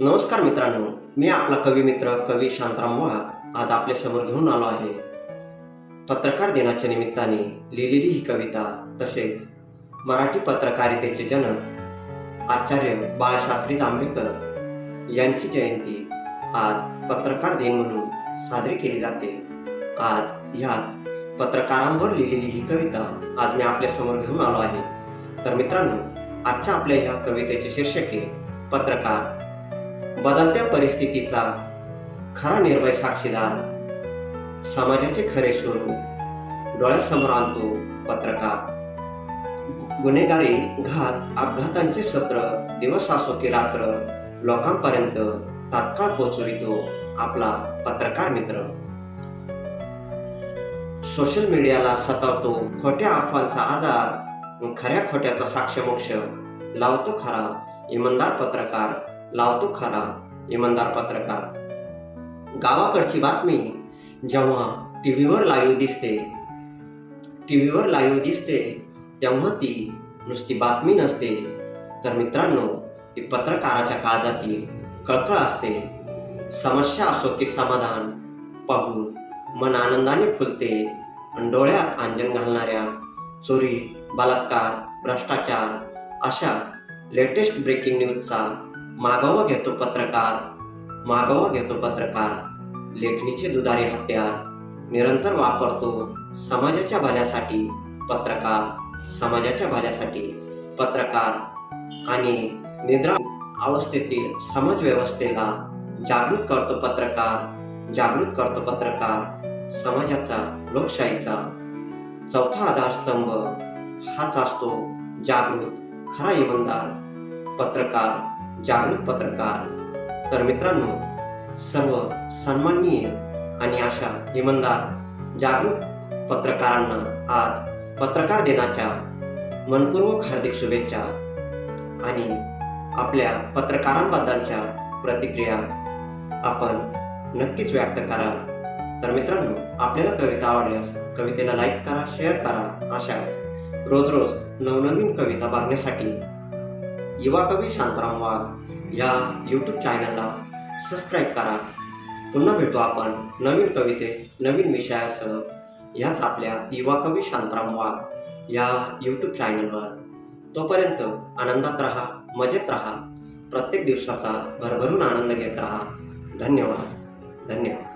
नमस्कार मित्रांनो मी आपला कवी मित्र कवी शांतराम वाघ आज आपल्यासमोर घेऊन आलो आहे. पत्रकार दिनाच्या निमित्ताने लिहिलेली ही कविता तसेच मराठी पत्रकारितेचे जनक आचार्य बाळशास्त्री जांभेकर यांची जयंती आज पत्रकार दिन म्हणून साजरी केली जाते. आज ह्याच पत्रकारांवर लिहिलेली ही कविता आज मी आपल्यासमोर घेऊन आलो आहे. तर मित्रांनो आजच्या आपल्या ह्या कवितेचे शीर्षके पत्रकार बदलत्या परिस्थितीचा खरा निर्भय साक्षीदार समाजाचे खरे स्वरूप डोळ्यासमोर आणतो पत्रकार. गुन्हेगारी घात अपघातांचे सत्र दिवस असो की रात्र लोकांपर्यंत तात्काळ पोचवितो आपला पत्रकार मित्र. सोशल मीडियाला सतावतो खोट्या अफवांचा आजार खऱ्या खोट्याचा साक्षमोक्ष लावतो खरा इमानदार पत्रकार लावतो खरा इमानदार पत्रकार. गावाकडची बातमी जेव्हा टी व्हीवर लाईव्ह दिसते टी व्हीवर लाईव्ह दिसते तेव्हा ती नुसती बातमी नसते. तर मित्रांनो ती पत्रकाराच्या काळजाची कळकळ असते. समस्या असो की समाधान पाहून मन आनंदाने फुलते. आणि डोळ्यात अंजन घालणाऱ्या चोरी बलात्कार भ्रष्टाचार अशा लेटेस्ट ब्रेकिंग न्यूजचा मागोवा घेतो पत्रकार मागोवा घेतो पत्रकार. लेखणीचे दुधारे हत्यार. निरंतर वापरतो समाजाच्या भल्यासाठी पत्रकार समाजाच्या भल्यासाठी पत्रकार. आणि निद्रा अवस्थेतील समाज व्यवस्थेला जागृत करतो पत्रकार जागृत करतो पत्रकार. समाजाचा लोकशाहीचा चौथा आधारस्तंभ हाच असतो जागृत खरा इमानदार पत्रकार. जागृत पत्रकार. तर मित्रांनो सर्व सन्माननीय आणि अशा इमानदार जागृत पत्रकारांना आज पत्रकार दिनाच्या मनपूर्वक हार्दिक शुभेच्छा आणि आपल्या पत्रकारांबद्दलच्या प्रतिक्रिया आपण नक्कीच व्यक्त करा. तर मित्रांनो आपल्याला कविता आवडल्यास कवितेला लाईक करा शेअर करा. अशाच रोज रोज नवनवीन कविता बघण्यासाठी युवा कवी शांताराम वाघ या यूट्यूब चॅनलला सबस्क्राईब करा. पुन्हा भेटू आपण नवीन कविते नवीन विषयासह. याच आपल्या युवा कवी शांताराम वाघ या यूट्यूब चॅनलवर तोपर्यंत आनंदात राहा मजेत राहा. प्रत्येक दिवसाचा भरभरून आनंद घेत राहा. धन्यवाद. धन्यवाद.